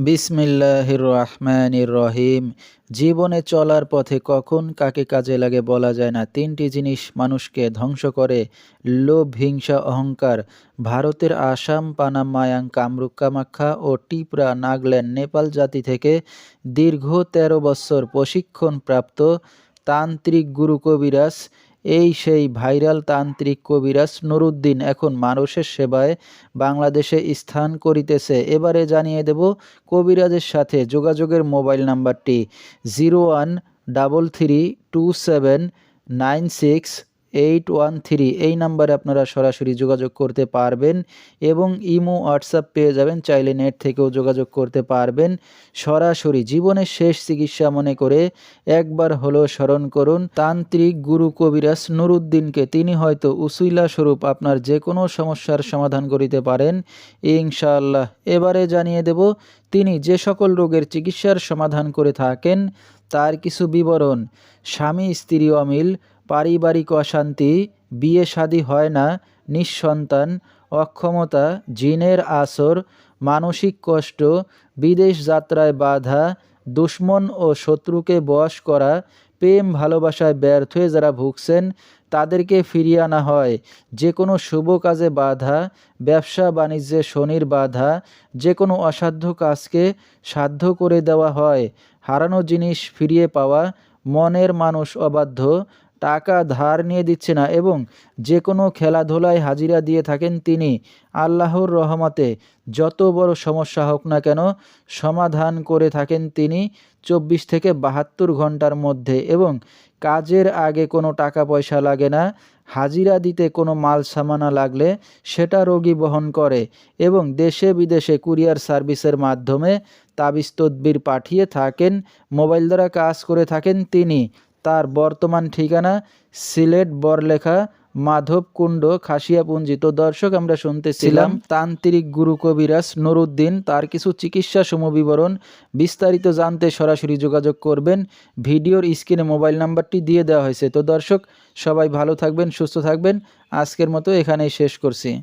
বিসমিল্লাহির রহমানির রহিম। জীবনে চলার পথে কখন কাকে কাজে লাগে বলা যায় না। তিনটি জিনিস মানুষকে ধ্বংস করে। লোভ, হিংসা, অহংকার। ভারতের আসাম, পানাম, মায়াং, কামরূপ, কামাখ্যা ও টিপরা, নাগল্যান্ড, নেপাল জাতি থেকে দীর্ঘ ১৩ বছর প্রশিক্ষণপ্রাপ্ত তান্ত্রিক গুরু কবিরাজ এই সেই ভাইরাল তান্ত্রিক কবিরাজ নুরুদ্দিন এখন মানুষের সেবায় বাংলাদেশে স্থান করিতেছে। এবারে জানিয়ে দেব কবিরাজের সাথে যোগাযোগের মোবাইল নাম্বারটি zero one double three two seven nine six eight one three, এই নাম্বারে আপনারা সরাসরি যোগাযোগ করতে পারবেন এবং ইমো, হোয়াটসঅ্যাপ পেয়ে যাবেন। চাইলে নেট থেকেও যোগাযোগ করতে পারবেন। সরাসরি জীবনের শেষ চিকিৎসা মনে করে একবার হলো স্মরণ করুন, তান্ত্রিক গুরু কবিরাজ নুরুদ্দিনকে। তিনি হয়তো উসুইলা স্বরূপ আপনার যে কোনো সমস্যার সমাধান করিতে পারেন। ইনশাআল্লাহ। এবারে জানিয়ে দেব, তিনি যে সকল রোগের চিকিৎসার সমাধান করে থাকেন, তার কিছু বিবরণ। স্বামী স্ত্রী অমিল। পারিবারিক অশান্তি, বিয়ে শাদী হয় না, নিঃসন্তান, অক্ষমতা, জিনের আসর, মানসিক কষ্ট, বিদেশ যাত্রায় বাধা, দুশ্মন ও শত্রুকে বশ করা, প্রেম ভালোবাসায় ব্যর্থ হয়ে যারা ভুগছেন, তাদেরকে ফিরিয়ে আনা হয়। যে কোনো শুভ কাজে বাধা, ব্যবসা বাণিজ্যে শনির বাধা, যে কোনো অসাধ্য কাজকে সাধ্য করে দেওয়া হয়। হারানো জিনিস ফিরিয়ে পাওয়া, মনের মানুষ অবাধ্য টাকা ধার নিয়ে দিচ্ছে না এবং যে কোনো খেলাধুলায় হাজিরা দিয়ে থাকেন তিনি। আল্লাহর রহমতে যত বড় সমস্যা হোক না কেন সমাধান করে থাকেন তিনি চব্বিশ থেকে বাহাত্তর ঘণ্টার মধ্যে এবং কাজের আগে কোনো টাকা পয়সা লাগে না, হাজিরা দিতে কোনো মাল সামানা লাগলে সেটা রোগী বহন করে এবং দেশে বিদেশে কুরিয়ার সার্ভিসের মাধ্যমে তাবিজ তদবির পাঠিয়ে থাকেন, মোবাইল দ্বারা কাজ করে থাকেন তিনি। তার বর্তমান ঠিকানা সিলেট বরলেখা মাধবকুণ্ড খাসিয়াপুঞ্জি। তো দর্শক আমরা শুনতেছিলাম তান্ত্রিক গুরু কবিরাজ নুরুদ্দিন। তার কিছু চিকিৎসা সমবিবরণ বিস্তারিত জানতে সরাসরি যোগাযোগ করবেন। ভিডিওর স্ক্রিনে মোবাইল নাম্বারটি দিয়ে দেওয়া হয়েছে। তো দর্শক সবাই ভালো থাকবেন সুস্থ থাকবেন। আজকের মতো এখানেই শেষ করছি।